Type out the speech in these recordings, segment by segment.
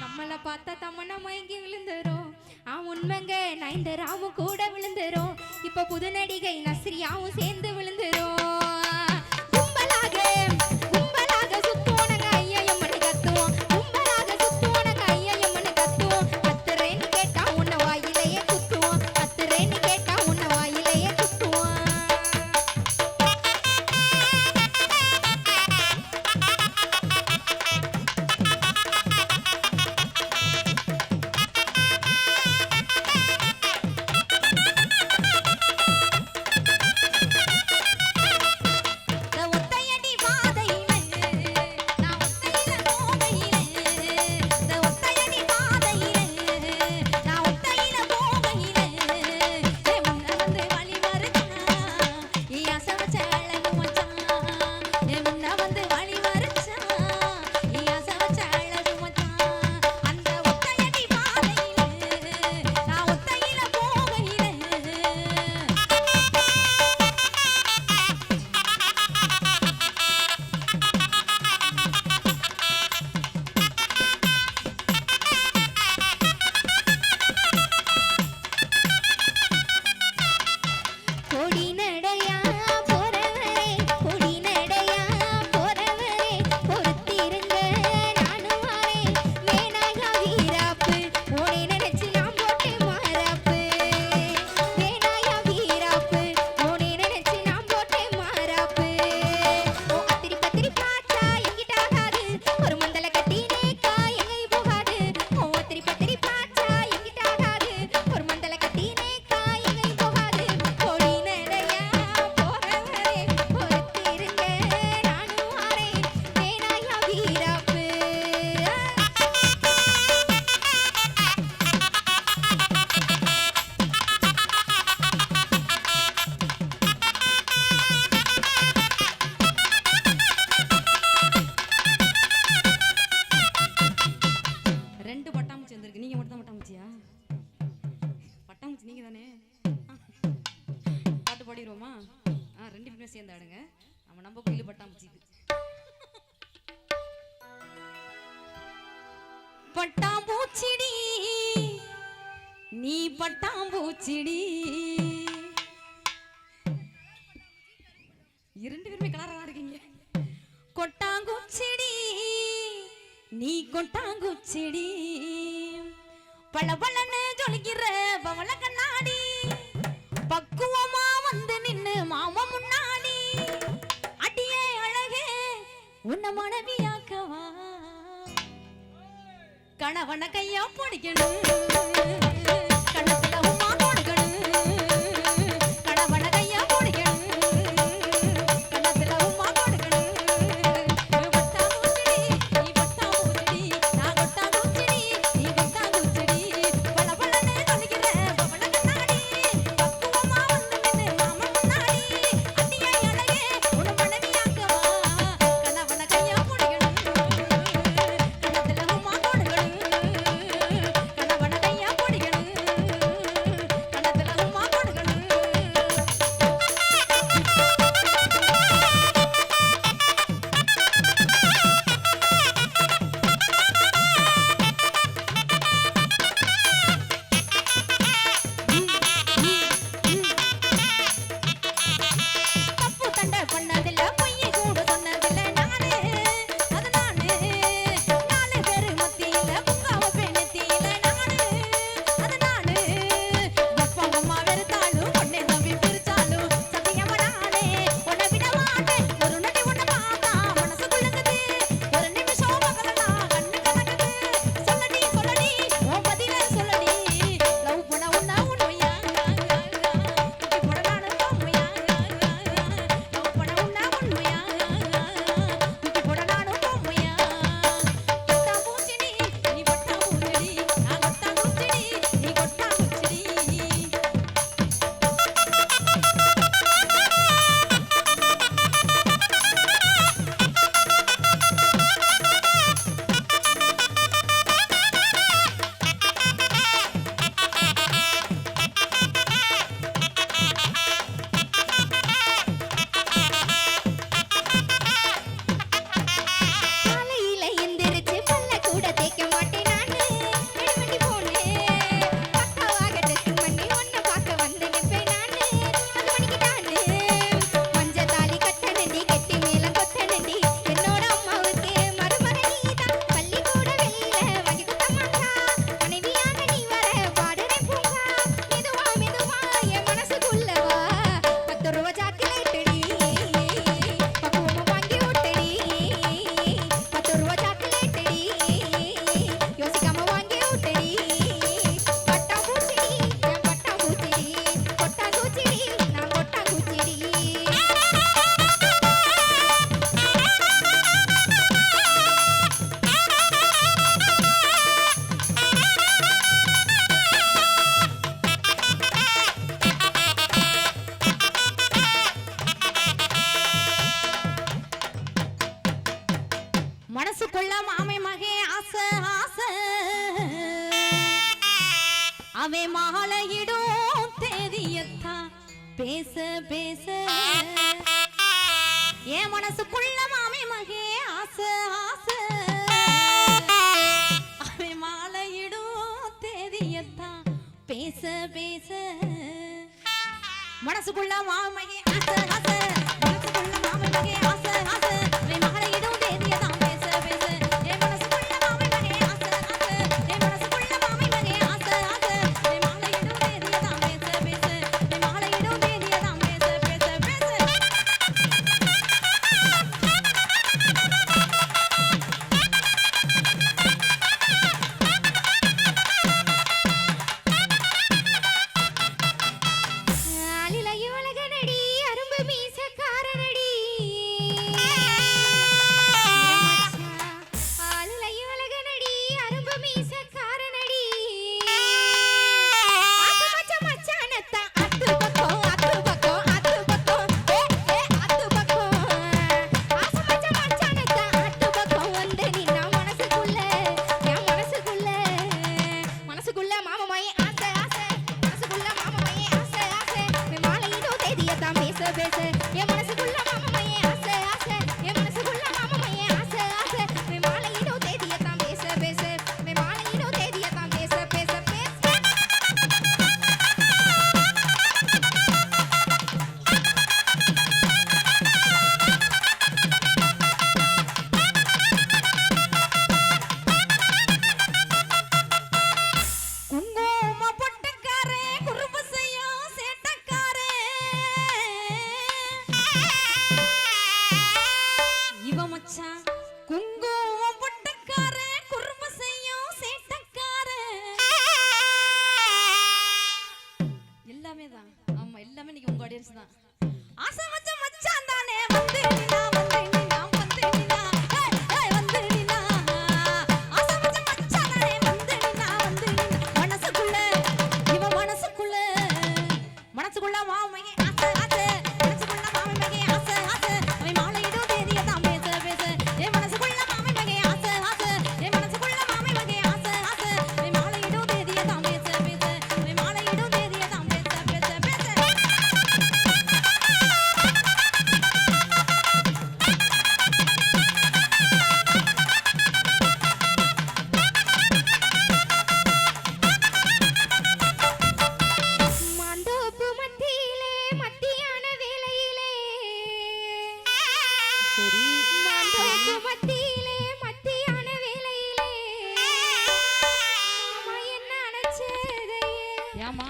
நம்மளை பார்த்தா தம்மனா மயங்கி விழுந்துரும் ஆ உண்மைங்க நைந்தராவும் கூட விழுந்துரும் இப்போ புது நடிகை நஸ்ரியாவும் சே நீ பட்டாம்பூச்சிடி. இரண்டு பேருமே கலரா இருக்கீங்க. கொட்டாங்குச்சிடி. நீ கொட்டாங்குச்சிடி. பல பலன்னு ஜொலிக்கிற பவள கண்ணாடி. பக்குவமா வந்து நின்னு மாம முன்னாடி. அடியே அழகே உன்ன மனைவியாக்கவா? கணவனை கையா பிடிக்கணும். I said, I said. ஏமா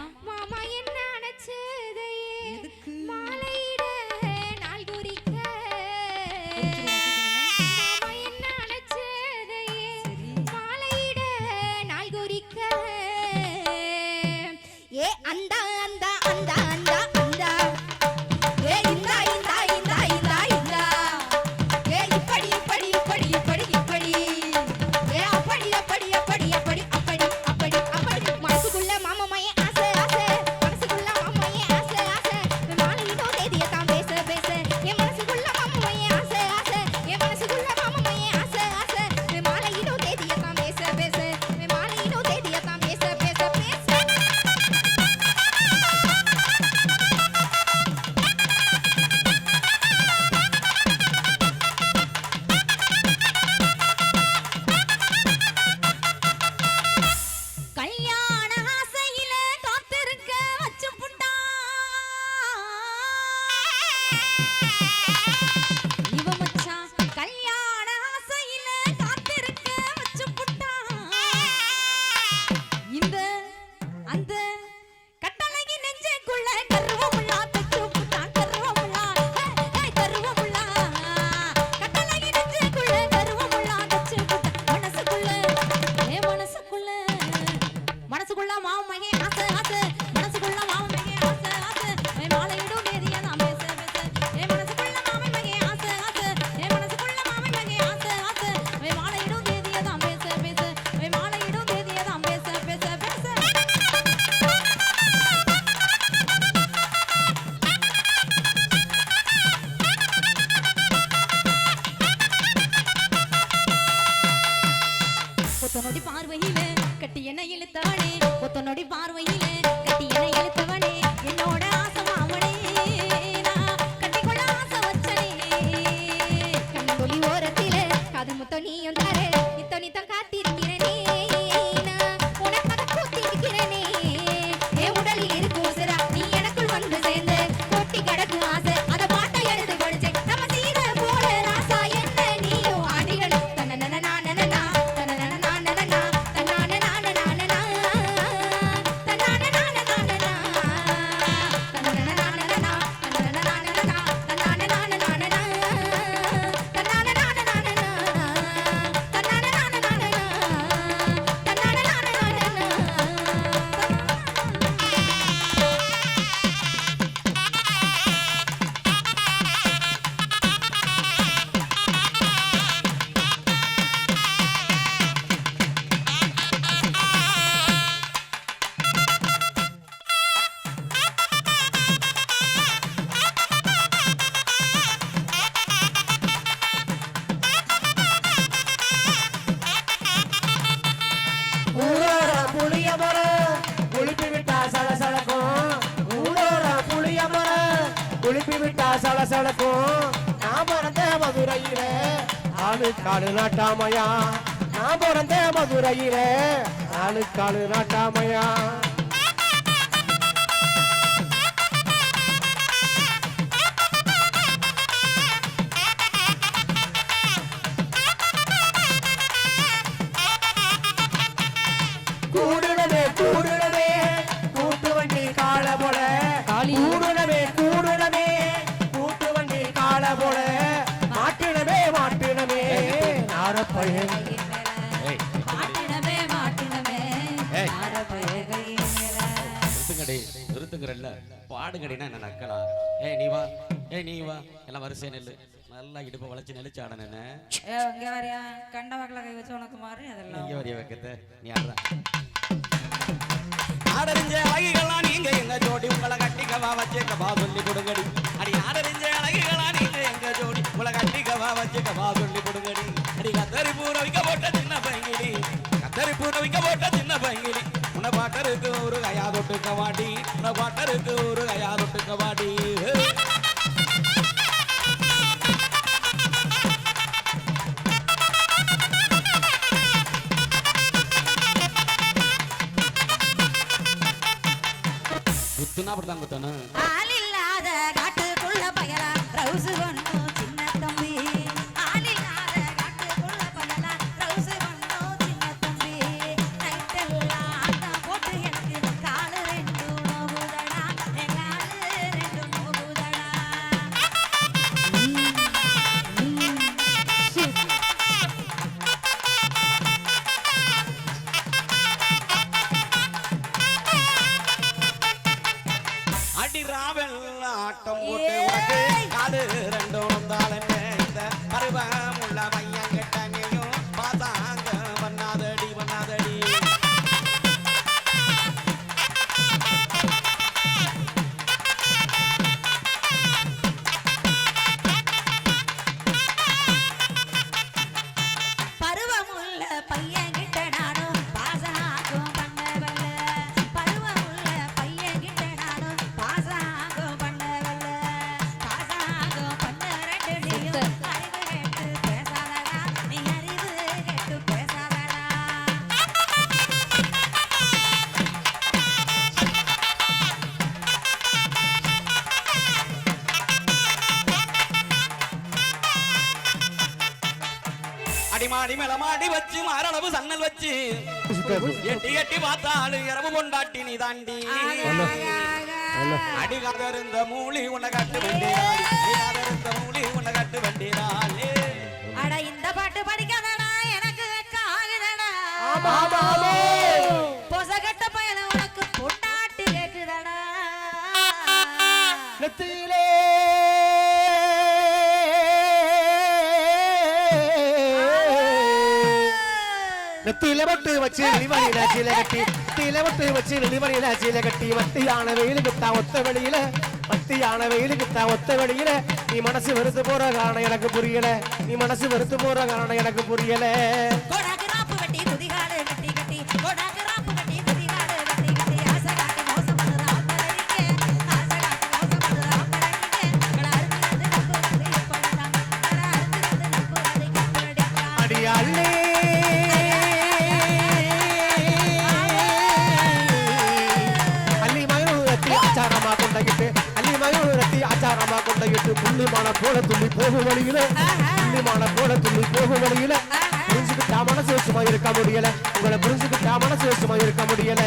Antes ஒத்த நொடி பார்வையில கட்டி என்ன இழுத்தாளே ஒத்த நொடி பார்வையில அனுப்பி விட்டா நான் பிறந்த மதுரையில ஆளு காலு நாட்டாமையா. நான் பிறந்த மதுரையில ஆளு காலு நாட்டாமையா. நிறுத்துங்கடி நிறுத்துங்கிறல்ல. பாடுங்கடினா என்ன நக்கலா? ஏய் நீ வா. ஏய் நீ வா. எல்லாம் வரிசை நெல்லு. நல்லா இடுப்பை வளைச்சு நெளிச்சு ஆடனே ஏ இங்க வரியா? கண்ட வாக்குல கை வச்சு உனக்கு மாறி அதெல்லாம். இங்க வரிய வைக்கத்த? நீ ஆடுற. ஆடறிஞ்ச அழகிகளா நீங்க எங்க ஜோடி உங்களை கட்டிக்கவா? வச்சுக்கவா? சொல்லி கொடுங்கடி. அடி ஆடறிஞ்ச அழகிகளா நீங்க எங்க ஜோடி உங்களை கட்டிக்கவா வச்சுக்கவா சொல்லி கொடுங்கடி அடி கத்தரி பூரவிக்க போட்ட சின்ன பைங்கிடி கத்தரி பூரவிக்க போட்ட சின்ன பைங்கிடி உன பாட்டருக்கு ஒரு கையா தொட்டுக்க வாடி உன பாட்டருக்கு ஒரு கையா மேலமாடி வச்சு மாரளவு சன்னல் வச்சு. எட்டி எட்டி பார்த்தாலு இரவு கொண்டாட்டி நீ தாண்டி. அடிகாதருந்த மூலி உன்னை கட்டு வண்டிதாடி அடிகாதருந்த மூலி உன்னை கட்டு வண்டிதாலே அட இந்த பாட்டு படிக்காதடா எனக்கு ஆகுதடா. பொசகட்ட பயல உனக்கு பொண்டாட்டி கேக்குதடா. நெத்தியிலே திலவட்டு வச்சு வெளிவழியில சீல கட்டி திலவட்டு வச்சு வெளிவழியில சீல கட்டி மத்தியான வெயிலுக்கு தான் ஒத்த வெளியில மத்தியான வெயிலுக்கு தான் ஒத்த வெளியில. நீ மனசு வெறுத்து போற காரணம் எனக்கு புரியல. நீ மனசு வெறுத்து போற காரணம் எனக்கு புரியல. போகும் வழியில. புள்ளிமான போல துள்ளி போகும் வழியில. புரிஞ்சுக்கிட்டா மனசு வச்சுமா இருக்க முடியல. உங்களை புரிஞ்சுக்கிட்டா மனசு வச்சுமா இருக்க முடியல.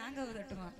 நாங்கள் உதட்டுவோம்.